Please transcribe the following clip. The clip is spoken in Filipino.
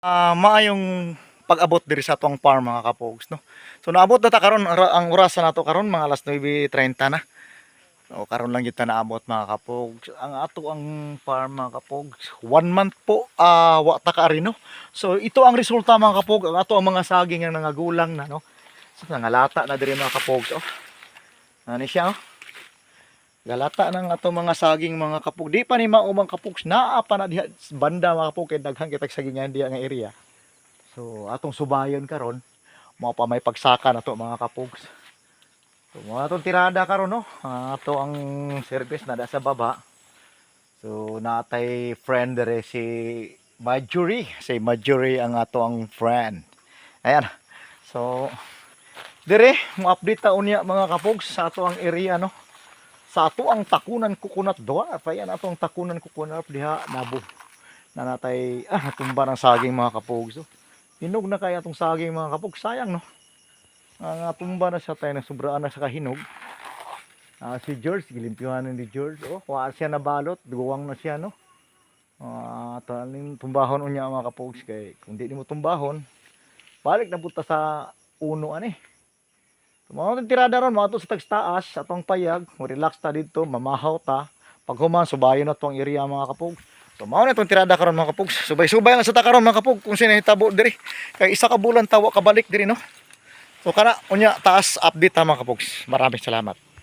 Ah, maayong pag-abot diri sa atong farm mga kapogs no. So naabot na ta karon ang oras na nato karon mga alas 9:30 na. So karon lang kita naabot mga kapogs. Ang ato ang farm mga kapogs, one month po ah wa ta ka rin, no. So ito ang resulta mga kapog, ang ato ang mga saging ang nangagulang na no. So nangalata na diri mga kapogs oh. Ano siya oh. Galata ng ato mga saging mga kapog. Di pa ni maumang kapogs naa pa na diha banda mga kapog kay daghan kitag sagingan diha nga area. So atong subayon karon mao pa may pagsaka na to mga kapogs. So mga atong tirada karon no. Ah, ato ang service na sa baba. So natay friend dere si Marjorie. Si Marjorie ang ato ang friend. Ayan. So dire mo update ta unya mga kapogs sa ato ang area no sa ato ang takunan coconut dwarf ayan ato ang takunan coconut diha nabo na natay ah natumba ng saging mga kapog. So hinog na kaya atong saging mga kapog. Sayang no? Ang tumba na siya tayo. Na sobraan na sa kahinog. Ah, si George gilimpyuhan ni George. Oh wa siya nabalot duwang na siya no? Ah taning tumbahon unya mga kapog. Kay kung di mo tumbahon balik na punta sa uno ani mga itong tirada ron, mga to sa tagstaas, atong payag, relax ta dito, mamahaw ta. Pag human, subayo na tong area mga kapog. So, mao na itong tirada karon mga kapog. Subay-subay ang sa ta karon mga kapog, kung sino hitabo diri. Kay isa ka bulan tawa kabalik diri no. So, kana, unya, taas update ta mga kapog. Maraming salamat.